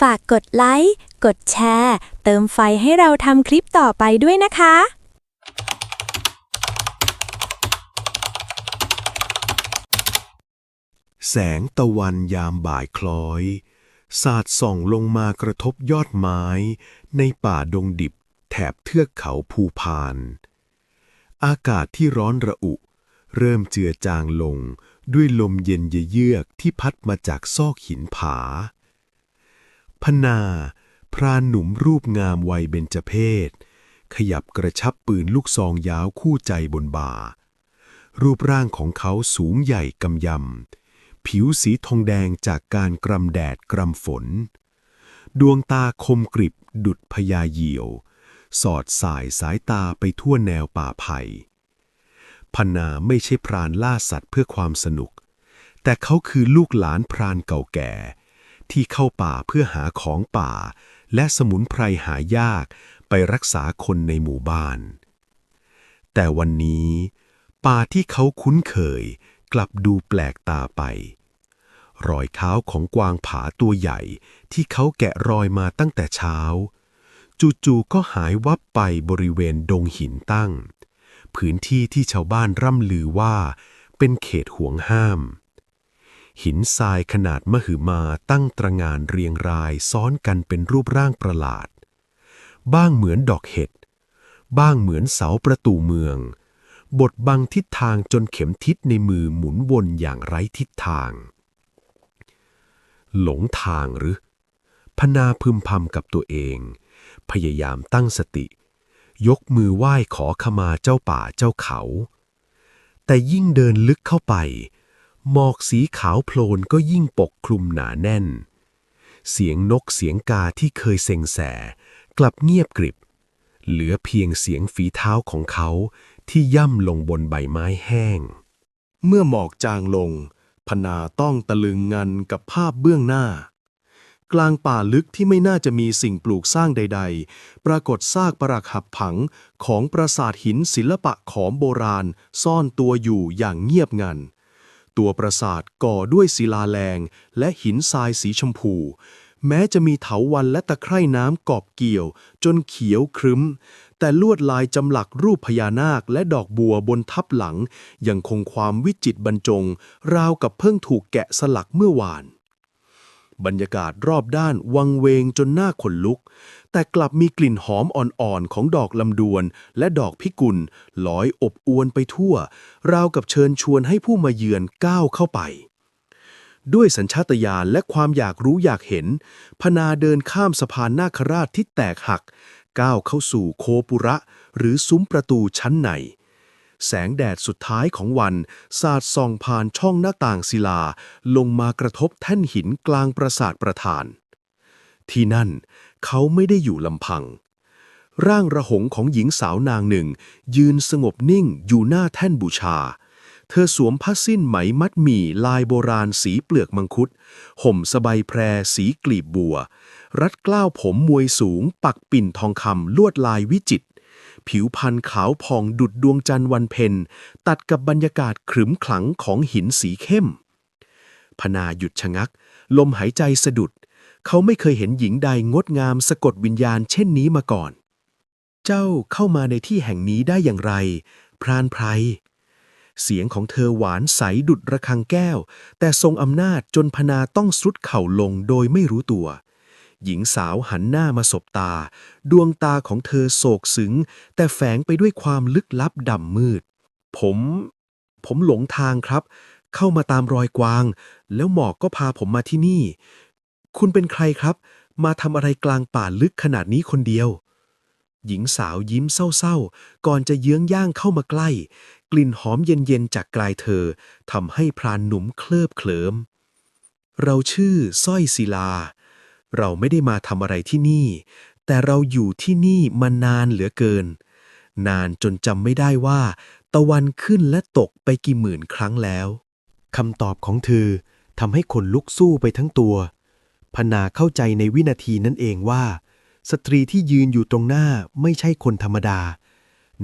ฝากกดไลค์ กดแชร์ เติมไฟให้เราทำคลิปต่อไปด้วยนะคะแสงตะวันยามบ่ายคล้อย สาดส่องลงมากระทบยอดไม้ ในป่าดงดิบแถบเทือกเขาภูพาน อากาศที่ร้อนระอุ เริ่มเจือจางลงด้วยลมเย็นเยือกที่พัดมาจากซอกหินผา พนา พรานหนุ่มรูปงามวัยเบญจเพศ ขยับกระชับปืนลูกซองยาวคู่ใจบนบ่า รูปร่างของเขาสูงใหญ่กำยำ ผิวสีทองแดงจากการกรำแดดกรำฝน ดวงตาคมกริบดุดพญาเหยี่ยว สอดสายสายตาไปทั่วแนวป่าไผ่พนาไม่ใช่พรานล่าสัตว์เพื่อความสนุก แต่เขาคือลูกหลานพรานเก่าแก่ ที่เข้าป่าเพื่อหาของป่า และสมุนไพรหายากไปรักษาคนในหมู่บ้าน แต่วันนี้ ป่าที่เขาคุ้นเคยกลับดูแปลกตาไป รอยเท้าของกวางผาตัวใหญ่ที่เขาแกะรอยมาตั้งแต่เช้า จู่ๆก็หายวับไปบริเวณดงหินตั้ง พื้นที่ที่ชาวบ้านร่ำลือว่าเป็นเขตห่วงห้าม หินทรายขนาดมหึมาตั้งตระงานเรียงรายซ้อนกันเป็นรูปร่างประหลาด บ้างเหมือนดอกเห็ด บ้างเหมือนเสาประตูเมือง บทบังทิศทางจนเข็มทิศในมือหมุนวนอย่างไร้ทิศทาง หลงทางหรือ พนาพึมพำกับตัวเอง พยายามตั้งสติ ยกมือไหว้ขอขมาเจ้าป่าเจ้าเขา แต่ยิ่งเดินลึกเข้าไป หมอกสีขาวโพลนก็ยิ่งปกคลุมหนาแน่น เสียงนกเสียงกาที่เคยเซ็งแส กลับเงียบกริบ เหลือเพียงเสียงฝีเท้าของเขาที่ย่ำลงบนใบไม้แห้ง เมื่อหมอกจางลง พนาต้องตะลึงงันกับภาพเบื้องหน้า กลางป่าลึกที่ไม่น่าจะมีสิ่งปลูกสร้างใด ๆ ปรากฏซากปรักหักผังของปราสาทหินศิลปะขอมโบราณ ซ่อนตัวอยู่อย่างเงียบงัน ตัวปราสาทก่อด้วยศิลาแรงและหินทรายสีชมพู แม้จะมีเถาวันและตะไคร่น้ำกอบเกี่ยว จนเขียวครึ้ม แต่ลวดลายจำหลักรูปพญานาคและดอกบัวบนทับหลัง ยังคงความวิจิตรบรรจง ราวกับเพิ่งถูกแกะสลักเมื่อวาน บรรยากาศรอบด้านวังเวงจนหน้าขนลุก แต่กลับมีกลิ่นหอมอ่อนๆ ของดอกลำดวน และดอกพิกุลลอยอบอวนไปทั่ว ราวกับเชิญชวนให้ผู้มาเยือนก้าวเข้าไป ด้วยสัญชาตญาณและความอยากรู้อยากเห็น พนาเดินข้ามสะพานนาคราชที่แตกหัก ก้าวเข้าสู่โคปุระ หรือซุ้มประตูชั้นในแสงแดดสุดท้ายของวัน สาดส่องผ่านช่องหน้าต่างศิลา ลงมากระทบแท่นหินกลางปราสาทประธาน ที่นั่น เขาไม่ได้อยู่ลำพัง ร่างระหงของหญิงสาวนางหนึ่ง ยืนสงบนิ่งอยู่หน้าแท่นบูชา เธอสวมผ้าสิ้นไหมมัดหมี่ลายโบราณสีเปลือกมังคุด ห่มสบายแพรสีกลีบบัว รัดเกล้าวผมมวยสูง ปักปิ่นทองคำลวดลายวิจิตรผิวพรรณขาวผ่องดุดดวงจันทร์วันเพ็ญตัดกับบรรยากาศขรึมขลังของหินสีเข้มพนาหยุดชะงัก ลมหายใจสะดุด เขาไม่เคยเห็นหญิงใดงดงามสะกดวิญญาณเช่นนี้มาก่อน เจ้าเข้ามาในที่แห่งนี้ได้อย่างไร พรานไพรเสียงของเธอหวานใสดุดระฆังแก้ว แต่ทรงอำนาจจนพนาต้องสุดเข่าลงโดยไม่รู้ตัว หญิงสาวหันหน้ามาสบตา ดวงตาของเธอโศกซึ้งแต่แฝงไปด้วยความลึกลับดำมืด ผม ผมหลงทางครับ เข้ามาตามรอยกวาง แล้วหมอกก็พาผมมาที่นี่ คุณเป็นใครครับ มาทำอะไรกลางป่าลึกขนาดนี้คนเดียว หญิงสาวยิ้มเศร้าๆ ก่อนจะเยื้องย่างเข้ามาใกล้ กลิ่นหอมเย็นๆ จากกลายเธอทำให้พรานหนุ่มเคลิบเคลิมเราชื่อสร้อยศิลา เราไม่ได้มาทำอะไรที่นี่ แต่เราอยู่ที่นี่มานานเหลือเกิน นานจนจำไม่ได้ว่า ตะวันขึ้นและตกไปกี่หมื่นครั้งแล้วคำตอบของเธอทำให้คนลุกสู้ไปทั้งตัว พนาเข้าใจในวินาทีนั้นเองว่า สตรีที่ยืนอยู่ตรงหน้าไม่ใช่คนธรรมดา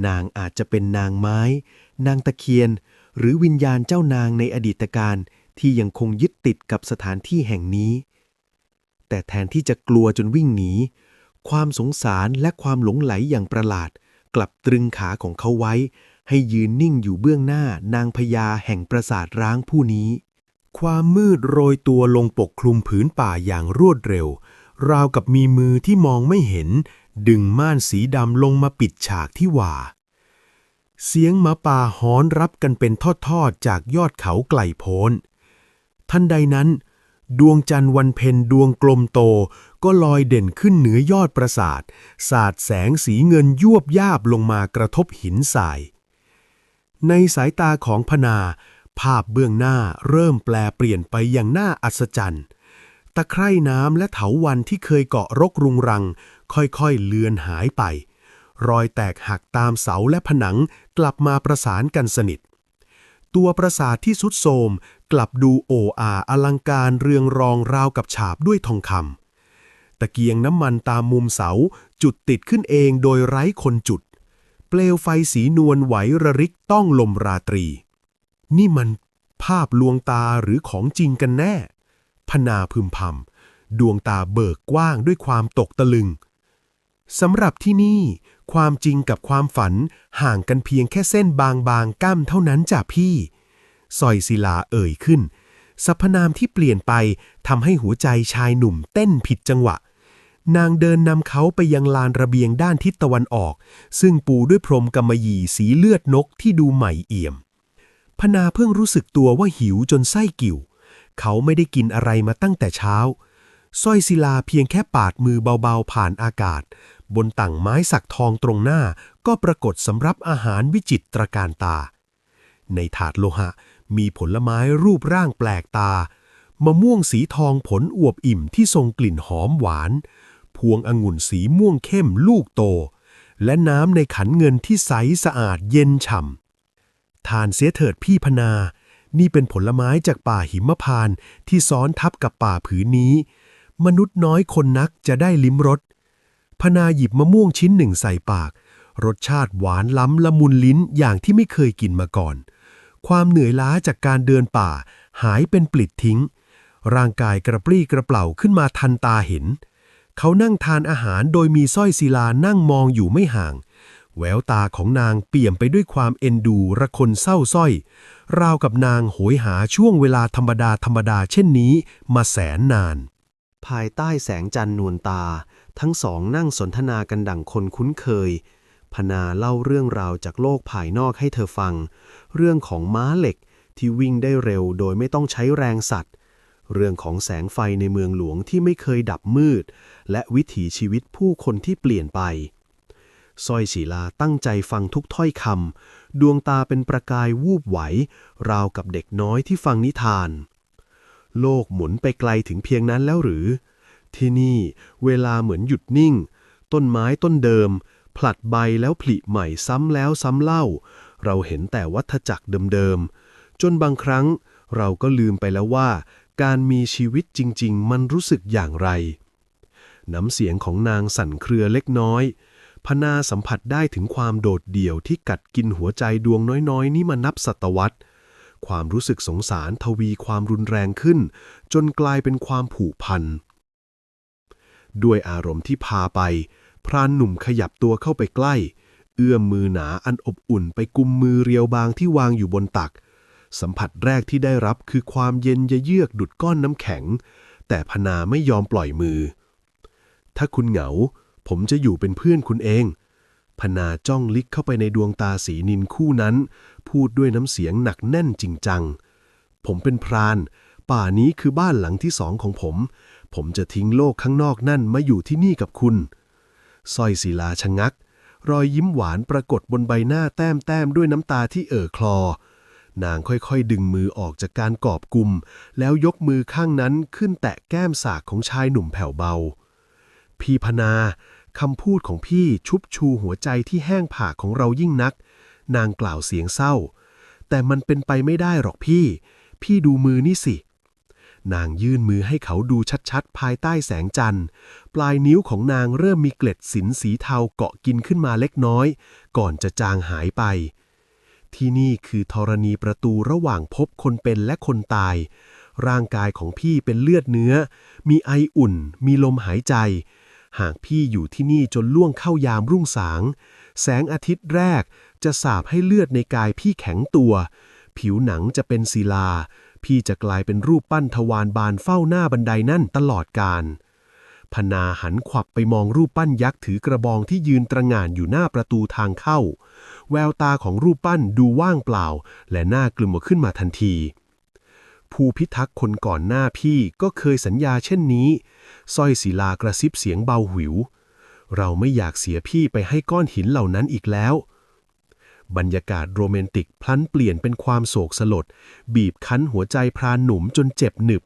นางอาจจะเป็นนางไม้ นางตะเคียน หรือวิญญาณเจ้านางในอดีตการที่ยังคงยึดติดกับสถานที่แห่งนี้ แต่แต่แทนที่จะกลัวจนวิ่งหนี ความสงสารและความหลงไหลอย่างประหลาด กลับตรึงขาของเขาไว้ ให้ยืนนิ่งอยู่เบื้องหน้านางพญาแห่งปราสาทร้างผู้นี้ ความมืดโรยตัวลงปกคลุมผืนป่าอย่างรวดเร็ว ราวกับมีมือที่มองไม่เห็น ดึงม่านสีดำลงมาปิดฉากที่ว่า เสียงหมาป่าหอนรับกันเป็นทอดๆจากยอดเขาไกลโพ้น ทันใดนั้น ดวงจันทร์วันเพ็ญดวงกลมโตก็ลอยเด่นขึ้นเหนือยอดปราสาท สาดแสงสีเงินยวบยาบลงมากระทบหินทราย ในสายตาของพนา ภาพเบื้องหน้าเริ่มแปลเปลี่ยนไปอย่างน่าอัศจรรย์ ตะไคร่น้ำและเถาวันที่เคยเกาะรกรุงรัง ค่อยๆเลือนหายไป รอยแตกหักตามเสาและผนังกลับมาประสานกันสนิท ตัวปราสาทที่สุดโทรมกลับดูโออาอลังการเรืองรองราวกับฉาบด้วยทองคำตะเกียงน้ำมันตามมุมเสาจุดติดขึ้นเองโดยไร้คนจุด เปลวไฟสีนวลไหวระริกต้องลมราตรี นี่มันภาพลวงตาหรือของจริงกันแน่ พนาพึมพำดวงตาเบิกกว้างด้วยความตกตะลึงสำหรับที่นี่ ความจริงกับความฝันห่างกันเพียงแค่เส้นบางๆก้ำเท่านั้นจ้ะพี่สอยศิลาเอ่ยขึ้นสรรพนามที่เปลี่ยนไปทำให้หัวใจชายหนุ่มเต้นผิดจังหวะ นางเดินนำเขาไปยังลานระเบียงด้านทิศตะวันออก ซึ่งปูด้วยพรมกำมะหยี่สีเลือดนกที่ดูใหม่เอี่ยม พนาเพิ่งรู้สึกตัวว่าหิวจนไส้กิ่ว เขาไม่ได้กินอะไรมาตั้งแต่เช้าสร้อยศิลาเพียงแค่ปาดมือเบาๆผ่านอากาศ บนต่างไม้สักทองตรงหน้าก็ปรากฏสำรับอาหารวิจิตรการตา ในถาดโลหะมีผลไม้รูปร่างแปลกตา มะม่วงสีทองผลอวบอิ่มที่ทรงกลิ่นหอมหวาน พวงองุ่นสีม่วงเข้มลูกโต และน้ำในขันเงินที่ใสสะอาดเย็นฉ่ำ ทานเสียเถิดพี่พนา นี่เป็นผลไม้จากป่าหิมพานที่ซ้อนทับกับป่าผืนนี้ มนุษย์น้อยคนนักจะได้ลิ้มรส พนาหยิบมะม่วงชิ้นหนึ่งใส่ปาก รสชาติหวานล้ำละมุนลิ้นอย่างที่ไม่เคยกินมาก่อน ความเหนื่อยล้าจากการเดินป่า หายเป็นปลิดทิ้ง ร่างกายกระปรี้กระเปล่าขึ้นมาทันตาเห็น เขานั่งทานอาหารโดยมีสร้อยศิลานั่งมองอยู่ไม่ห่าง แววตาของนางเปี่ยมไปด้วยความเอ็นดูระคนเศร้าสร้อย ราวกับนางโหยหาช่วงเวลาธรรมดาธรรมดาเช่นนี้มาแสนนาน ภายใต้แสงจันทร์นวลตา ทั้งสองนั่งสนทนากันดั่งคนคุ้นเคย พนาเล่าเรื่องราวจากโลกภายนอกให้เธอฟัง เรื่องของม้าเหล็กที่วิ่งได้เร็วโดยไม่ต้องใช้แรงสัตว์ เรื่องของแสงไฟในเมืองหลวงที่ไม่เคยดับมืด และวิถีชีวิตผู้คนที่เปลี่ยนไป สร้อยศีลาตั้งใจฟังทุกถ้อยคำดวงตาเป็นประกายวูบไหว ราวกับเด็กน้อยที่ฟังนิทาน โลกหมุนไปไกลถึงเพียงนั้นแล้วหรือ ที่นี่เวลาเหมือนหยุดนิ่ง ต้นไม้ต้นเดิม ผลัดใบแล้วผลิใหม่ซ้ำแล้วซ้ำเล่า เราเห็นแต่วัฏจักรเดิมๆ จนบางครั้งเราก็ลืมไปแล้วว่า การมีชีวิตจริง ๆ มันรู้สึกอย่างไร น้ำเสียงของนางสั่นเครือเล็กน้อย พนาสัมผัสได้ถึงความโดดเดี่ยวที่กัดกินหัวใจดวงน้อยๆ นี้มานับศตวรรษ ความรู้สึกสงสารทวีความรุนแรงขึ้น จนกลายเป็นความผูกพัน ด้วยอารมณ์ที่พาไป พรานหนุ่มขยับตัวเข้าไปใกล้ เอื้อมมือหนาอันอบอุ่นไปกุมมือเรียวบางที่วางอยู่บนตัก สัมผัสแรกที่ได้รับคือความเย็นเยือกดุดก้อนน้ำแข็ง แต่พนาไม่ยอมปล่อยมือ ถ้าคุณเหงา ผมจะอยู่เป็นเพื่อนคุณเอง พนาจ้องลิกเข้าไปในดวงตาสีนินคู่นั้น พูดด้วยน้ำเสียงหนักแน่นจริงจัง ผมเป็นพราน ป่านี้คือบ้านหลังที่สองของผม ผมจะทิ้งโลกข้างนอกนั่นมาอยู่ที่นี่กับคุณสร้อยศิลาชะงัก รอยยิ้มหวานปรากฏบนใบหน้าแต้มแต้มด้วยน้ำตาที่เอ่อคลอ นางค่อยๆ ดึงมือออกจากการกอบกุม แล้วยกมือข้างนั้นขึ้นแตะแก้มสากของชายหนุ่มแผ่วเบา พี่พนา คำพูดของพี่ชุบชูหัวใจที่แห้งผากของเรายิ่งนัก นางกล่าวเสียงเศร้า แต่มันเป็นไปไม่ได้หรอกพี่ พี่ดูมือนี่สิ นางยื่นมือให้เขาดูชัดๆ ภายใต้แสงจันทร์ ปลายนิ้วของนางเริ่มมีเกล็ดสินสีเทาเกาะกินขึ้นมาเล็กน้อย ก่อนจะจางหายไป ที่นี่คือธรณีประตูระหว่างพบคนเป็นและคนตาย ร่างกายของพี่เป็นเลือดเนื้อ มีไออุ่น มีลมหายใจ หากพี่อยู่ที่นี่จนล่วงเข้ายามรุ่งสาง แสงอาทิตย์แรกจะสาบให้เลือดในกายพี่แข็งตัว ผิวหนังจะเป็นศิลา พี่จะกลายเป็นรูปปั้นทวารบานเฝ้าหน้าบันไดนั่นตลอดกาลพนาหันขวับไปมองรูปปั้นยักษ์ถือกระบองที่ยืนตระง่านอยู่หน้าประตูทางเข้า แววตาของรูปปั้นดูว่างเปล่า และหน่ากลัวขึ้นมาทันที ผู้พิทักษ์คนก่อนหน้าพี่ก็เคยสัญญาเช่นนี้สร้อยศิลากระซิบเสียงเบาหิว เราไม่อยากเสียพี่ไปให้ก้อนหินเหล่านั้นอีกแล้ว บรรยากาศโรแมนติกพลันเปลี่ยนเป็นความโศกสลด บีบคั้นหัวใจพรานหนุ่มจนเจ็บหนึบ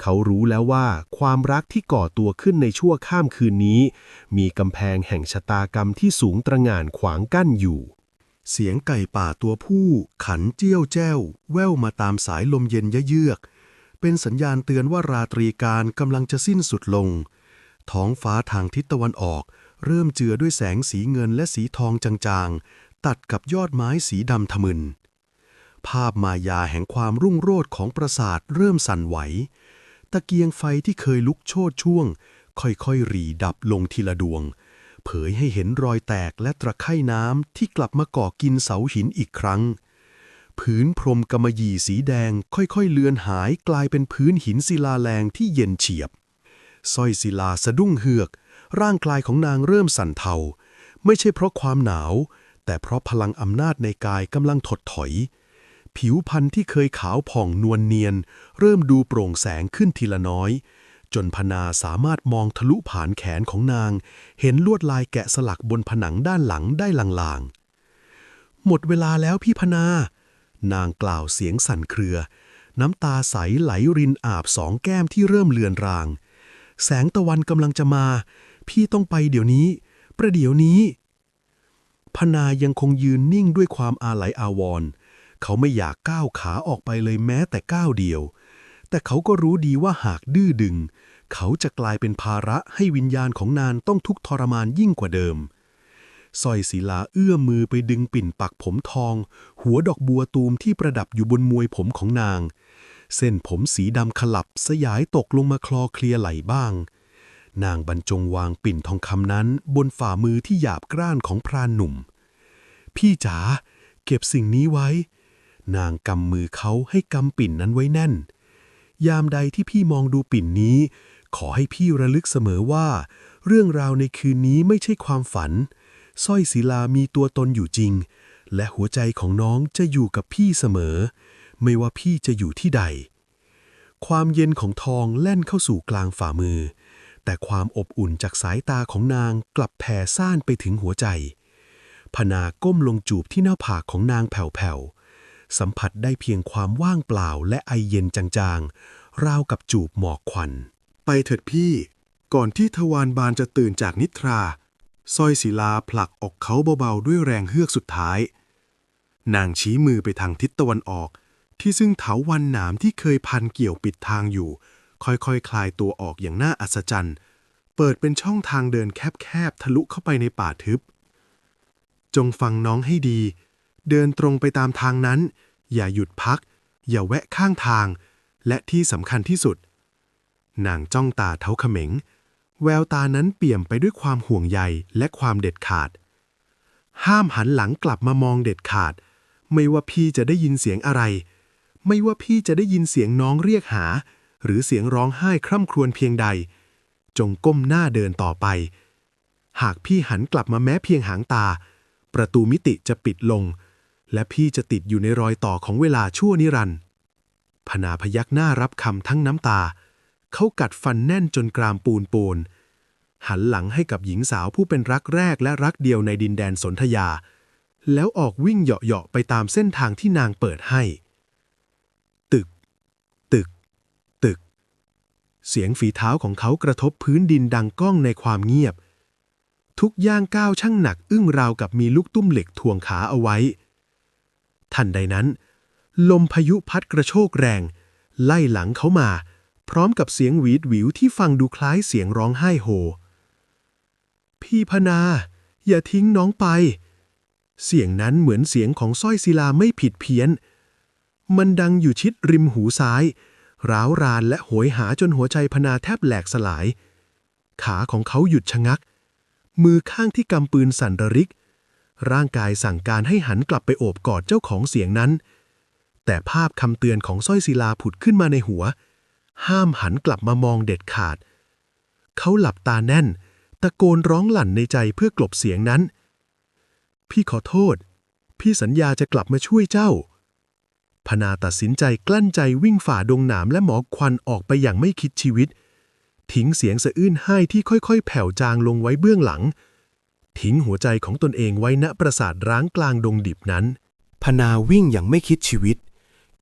เขารู้แล้วว่าความรักที่ก่อตัวขึ้นในชั่วข้ามคืนนี้ มีกำแพงแห่งชะตากรรมที่สูงตระหง่านขวางกั้นอยู่ เสียงไก่ป่าตัวผู้ ขันเจี้ยวแจ้ว แว่วมาตามสายลมเย็นยะเยือก เป็นสัญญาณเตือนว่าราตรีการกำลังจะสิ้นสุดลง ท้องฟ้าทางทิศตะวันออก เริ่มเจือด้วยแสงสีเงินและสีทองจางๆ ตัดกับยอดไม้สีดำทะมึน ภาพมายาแห่งความรุ่งโรจน์ของปราสาทเริ่มสั่นไหว ตะเกียงไฟที่เคยลุกโชดช่วง ค่อยๆหรีดับลงทีละดวง เผยให้เห็นรอยแตกและตะไคร่น้ำที่กลับมาก่อกินเสาหินอีกครั้ง ผืนพรมกำมะหยี่สีแดงค่อยๆเลือนหายกลายเป็นพื้นหินศิลาแรงที่เย็นเฉียบสร้อยศิลาสะดุ้งเฮือก ร่างกายของนางเริ่มสั่นเทา ไม่ใช่เพราะความหนาว แต่เพราะพลังอำนาจในกายกำลังถดถอย ผิวพรรณที่เคยขาวผ่องนวลเนียน เริ่มดูโปร่งแสงขึ้นทีละน้อย จนพนาสามารถมองทะลุผ่านแขนของนาง เห็นลวดลายแกะสลักบนผนังด้านหลังได้ลางๆ หมดเวลาแล้วพี่พนา นางกล่าวเสียงสั่นเครือ น้ำตาใสไหลรินอาบสองแก้มที่เริ่มเลือนราง แสงตะวันกำลังจะมา พี่ต้องไปเดี๋ยวนี้ ประเดี๋ยวนี้ พนายังคงยืนนิ่งด้วยความอาลัยอาวรณ์เขาไม่อยากก้าวขาออกไปเลยแม้แต่ก้าวเดียว แต่เขาก็รู้ดีว่าหากดื้อดึง เขาจะกลายเป็นภาระให้วิญญาณของนางต้องทุกข์ทรมานยิ่งกว่าเดิมสร้อยศิลาเอื้อมมือไปดึงปิ่นปักผมทอง หัวดอกบัวตูมที่ประดับอยู่บนมวยผมของนาง เส้นผมสีดำขลับสยายตกลงมาคลอเคลียไหลบ้าง นางบรรจงวางปิ่นทองคำนั้น บนฝ่ามือที่หยาบกร้านของพรานหนุ่ม พี่จ๋าเก็บสิ่งนี้ไว้ นางกำมือเขาให้กำปิ่นนั้นไว้แน่น ยามใดที่พี่มองดูปิ่นนี้ ขอให้พี่ระลึกเสมอว่า เรื่องราวในคืนนี้ไม่ใช่ความฝันสร้อยศิลามีตัวตนอยู่จริง และหัวใจของน้องจะอยู่กับพี่เสมอ ไม่ว่าพี่จะอยู่ที่ใด ความเย็นของทองแล่นเข้าสู่กลางฝ่ามือ แต่ความอบอุ่นจากสายตาของนางกลับแผ่ซ่านไปถึงหัวใจพนาก้มลงจูบที่หน้าผากของนางแผ่วๆ สัมผัสได้เพียงความว่างเปล่าและไอเย็นจางๆ ราวกับจูบหมอกควัน ไปเถิดพี่ ก่อนที่ทวารบานจะตื่นจากนิทราสร้อยศิลาผลักอกเขาเบาๆ ด้วยแรงเฮือกสุดท้าย นางชี้มือไปทางทิศตะวันออก ที่ซึ่งเถาวันหนามที่เคยพันเกี่ยวปิดทางอยู่ ค่อยๆคคลายตัวออกอย่างน่าอัศจรรย์ เปิดเป็นช่องทางเดินแคบๆ ทะลุเข้าไปในป่าทึบ จงฟังน้องให้ดี เดินตรงไปตามทางนั้น อย่าหยุดพัก อย่าแวะข้างทาง และที่สำคัญที่สุด นางจ้องตาเท้าเขม็ง แววตานั้นเปี่ยมไปด้วยความห่วงใยและความเด็ดขาด ห้ามหันหลังกลับมามองเด็ดขาด ไม่ว่าพี่จะได้ยินเสียงอะไร ไม่ว่าพี่จะได้ยินเสียงน้องเรียกหา หรือเสียงร้องไห้คร่ำครวญเพียงใด จงก้มหน้าเดินต่อไป หากพี่หันกลับมาแม้เพียงหางตา ประตูมิติจะปิดลง และพี่จะติดอยู่ในรอยต่อของเวลาชั่วนิรันดร์พนาพยักหน้ารับคำทั้งน้ำตา เขากัดฟันแน่นจนกรามปูนปูนหันหลังให้กับหญิงสาวผู้เป็นรักแรกและรักเดียวในดินแดนสนธยา แล้วออกวิ่งเหาะๆไปตามเส้นทางที่นางเปิดให้ ตึก ตึก ตึก เสียงฝีเท้าของเขากระทบพื้นดินดังก้องในความเงียบ ทุกย่างก้าวช่างหนักอึ้งราวกับมีลูกตุ้มเหล็กทวงขาเอาไว้ ทันใดนั้น ลมพายุพัดกระโชกแรง ไล่หลังเขามา พร้อมกับเสียงหวีดหวิวที่ฟังดูคล้ายเสียงร้องไห้โฮ พี่พนา อย่าทิ้งน้องไป เสียงนั้นเหมือนเสียงของสร้อยศิลาไม่ผิดเพี้ยน มันดังอยู่ชิดริมหูซ้าย ร้าวรานและโหยหาจนหัวใจพนาแทบแหลกสลาย ขาของเขาหยุดชะงัก มือข้างที่กำปืนสั่นระริก ร่างกายสั่งการให้หันกลับไปโอบกอดเจ้าของเสียงนั้น แต่ภาพคำเตือนของสร้อยศิลาผุดขึ้นมาในหัว ห้ามหันกลับมามองเด็ดขาด เขาหลับตาแน่น ตะโกนร้องหลั่นในใจเพื่อกลบเสียงนั้น พี่ขอโทษ พี่สัญญาจะกลับมาช่วยเจ้า พนาตัดสินใจกลั้นใจวิ่งฝ่าดงหนามและหมอกควันออกไปอย่างไม่คิดชีวิต ทิ้งเสียงสะอื้นไห้ที่ค่อยๆ แผ่วจางลงไว้เบื้องหลัง ทิ้งหัวใจของตนเองไว้ณปราสาทร้างกลางดงดิบนั้น พนาวิ่งอย่างไม่คิดชีวิต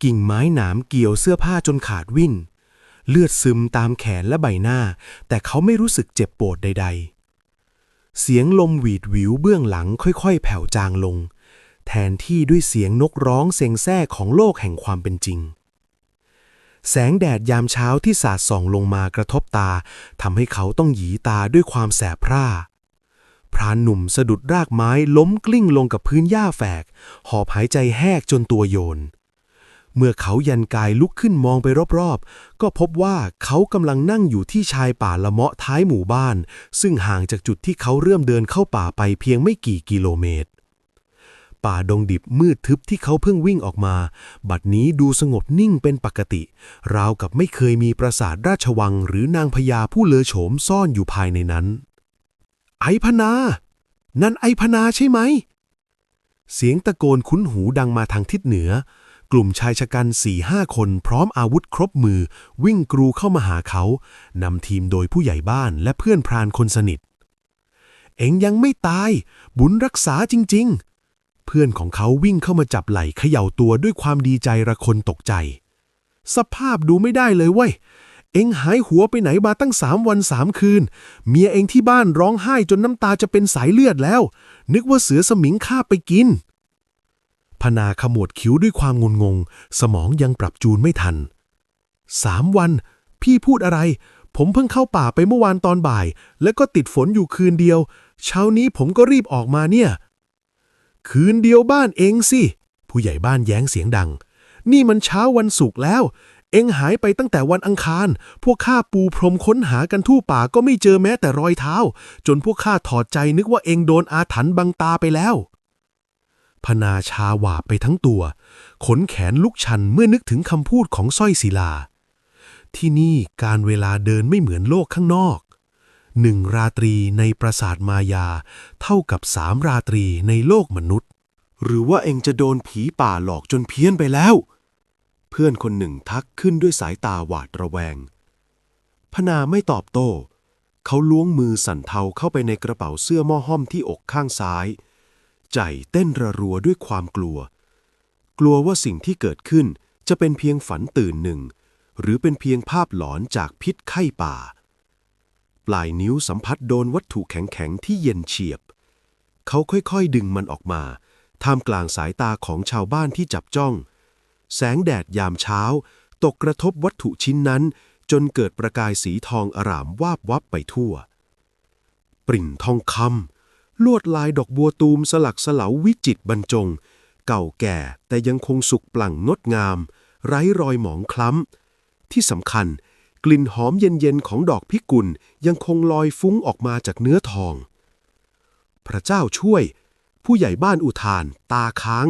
กิ่งไม้หนามเกี่ยวเสื้อผ้าจนขาดวิ่น เลือดซึมตามแขนและใบหน้า แต่เขาไม่รู้สึกเจ็บปวดใด ๆ เสียงลมหวีดหวิวเบื้องหลังค่อยๆ แผ่วจางลง แทนที่ด้วยเสียงนกร้องเซงแซ่ของโลกแห่งความเป็นจริงแสงแดดยามเช้าที่สาดส่องลงมากระทบตาทำให้เขาต้องหยีตาด้วยความแสบพร่า พรานหนุ่มสะดุดรากไม้ล้มกลิ้งลงกับพื้นหญ้าแฝก หอบหายใจแหกจนตัวโยน เมื่อเขายันกายลุกขึ้นมองไปรอบๆ ก็พบว่าเขากำลังนั่งอยู่ที่ชายป่าละเมาะท้ายหมู่บ้าน ซึ่งห่างจากจุดที่เขาเริ่มเดินเข้าป่าไปเพียงไม่กี่กิโลเมตร ป่าดงดิบมืดทึบที่เขาเพิ่งวิ่งออกมา บัดนี้ดูสงบนิ่งเป็นปกติ ราวกับไม่เคยมีปราสาทราชวังหรือนางพญาผู้เลอโฉมซ่อนอยู่ภายในนั้น ไอพนา นั่นไอพนาใช่ไหม เสียงตะโกนคุ้นหูดังมาทางทิศเหนือ กลุ่มชายชะกันสี่ห้าคนพร้อมอาวุธครบมือ วิ่งกรูเข้ามาหาเขานำทีมโดยผู้ใหญ่บ้านและเพื่อนพรานคนสนิท เอ็งยังไม่ตาย บุญรักษาจริง ๆ เพื่อนของเขาวิ่งเข้ามาจับไหล่เขย่าตัวด้วยความดีใจระคนตกใจ สภาพดูไม่ได้เลยเว้ย เอ็งหายหัวไปไหนมาตั้งสามวันสามคืน เมียเอ็งที่บ้านร้องไห้จนน้ำตาจะเป็นสายเลือดแล้ว นึกว่าเสือสมิงฆ่าไปกิน พนาขมวดคิ้วด้วยความงุนงง สมองยังปรับจูนไม่ทันสามวัน พี่พูดอะไร ผมเพิ่งเข้าป่าไปเมื่อวานตอนบ่าย แล้วก็ติดฝนอยู่คืนเดียว เช้านี้ผมก็รีบออกมาเนี่ย คืนเดียวบ้านเองสิ ผู้ใหญ่บ้านแย้งเสียงดัง นี่มันเช้าวันศุกร์แล้ว เอ็งหายไปตั้งแต่วันอังคาร พวกข้าปูพรมค้นหากันทั่วป่าก็ไม่เจอแม้แต่รอยเท้า จนพวกข้าถอดใจนึกว่าเอ็งโดนอาถรรพ์บังตาไปแล้ว พนาชาหวาไปทั้งตัว ขนแขนลุกชันเมื่อนึกถึงคำพูดของสร้อยศิลา ที่นี่การเวลาเดินไม่เหมือนโลกข้างนอก หนึ่งราตรีในปราสาทมายา เท่ากับสามราตรีในโลกมนุษย์ หรือว่าเองจะโดนผีป่าหลอกจนเพี้ยนไปแล้ว พื่อนคนหนึ่งทักขึ้นด้วยสายตาหวาดระแวง พนาไม่ตอบโต้ เขาล้วงมือสั่นเทาเข้าไปในกระเป๋าเสื้อม้อห้อมที่อกข้างซ้าย ใจเต้นระรัวด้วยความกลัว กลัวว่าสิ่งที่เกิดขึ้นจะเป็นเพียงฝันตื่นหนึ่ง หรือเป็นเพียงภาพหลอนจากพิษไข้ป่า ปลายนิ้วสัมผัสโดนวัตถุแข็งๆที่เย็นเฉียบ เขาค่อยๆดึงมันออกมาท่ามกลางสายตาของชาวบ้านที่จับจ้อง แสงแดดยามเช้า ตกกระทบวัตถุชิ้นนั้น จนเกิดประกายสีทองอร่ามวาบวับไปทั่ว ปริ่นทองคำลวดลายดอกบัวตูมสลักสลาววิจิตบรรจง เก่าแก่แต่ยังคงสุกปลั่งงดงาม ไร้รอยหมองคล้ำ ที่สำคัญ กลิ่นหอมเย็นๆของดอกพิกุลยังคงลอยฟุ้งออกมาจากเนื้อทอง พระเจ้าช่วย ผู้ใหญ่บ้านอุทาน ตาค้าง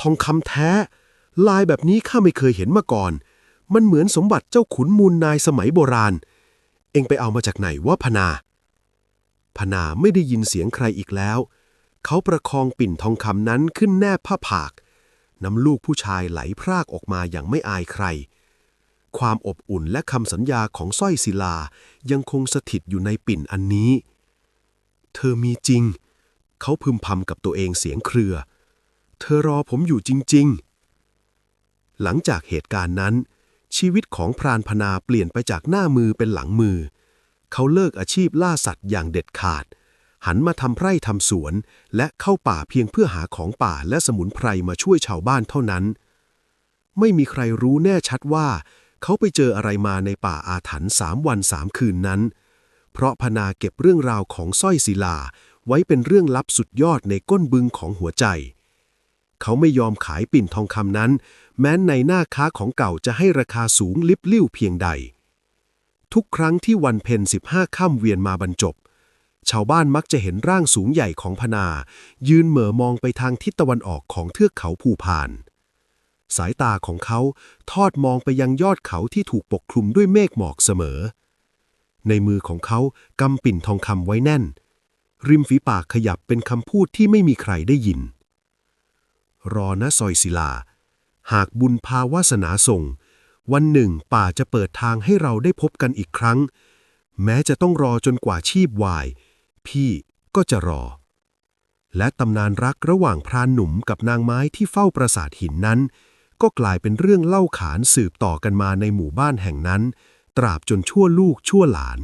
ทองคำแท้ ลายแบบนี้ข้าไม่เคยเห็นมาก่อน มันเหมือนสมบัติเจ้าขุนมูลนายสมัยโบราณ เองไปเอามาจากไหนวะพนา พนาไม่ได้ยินเสียงใครอีกแล้ว เขาประคองปิ่นทองคำนั้นขึ้นแนบผ้าผาก น้ำลูกผู้ชายไหลพรากออกมาอย่างไม่อายใคร ความอบอุ่นและคำสัญญาของสร้อยศิลายังคงสถิตอยู่ในปิ่นอันนี้ เธอมีจริง เขาพึมพำกับตัวเองเสียงเครือ เธอรอผมอยู่จริง ๆ หลังจากเหตุการณ์นั้น ชีวิตของพรานพนาเปลี่ยนไปจากหน้ามือเป็นหลังมือ เขาเลิกอาชีพล่าสัตว์อย่างเด็ดขาด หันมาทำไร่ทำสวน และเข้าป่าเพียงเพื่อหาของป่าและสมุนไพรมาช่วยชาวบ้านเท่านั้น ไม่มีใครรู้แน่ชัดว่า เขาไปเจออะไรมาในป่าอาถรรพ์สามวันสามคืนนั้น เพราะพนาเก็บเรื่องราวของสร้อยศิลาไว้เป็นเรื่องลับสุดยอดในก้นบึงของหัวใจ เขาไม่ยอมขายปิ่นทองคำนั้น แม้ในหน้าค้าของเก่าจะให้ราคาสูงลิบลิ่วเพียงใด ทุกครั้งที่วันเพ็ญสิบห้าค่ำเวียนมาบรรจบ ชาวบ้านมักจะเห็นร่างสูงใหญ่ของพนา ยืนเหม่อมองไปทางทิศตะวันออกของเทือกเขาภูพาน สายตาของเขาทอดมองไปยังยอดเขาที่ถูกปกคลุมด้วยเมฆหมอกเสมอ ในมือของเขากำปิ่นทองคำไว้แน่น ริมฝีปากขยับเป็นคำพูดที่ไม่มีใครได้ยิน รอนะซอยศิลา หากบุญพาวาสนาส่ง วันหนึ่งป่าจะเปิดทางให้เราได้พบกันอีกครั้ง แม้จะต้องรอจนกว่าชีพวาย พี่ก็จะรอ และตำนานรักระหว่างพรานหนุ่มกับนางไม้ที่เฝ้าปราสาทหินนั้น ก็กลายเป็นเรื่องเล่าขานสืบต่อกันมาในหมู่บ้านแห่งนั้น ตราบจนชั่วลูกชั่วหลาน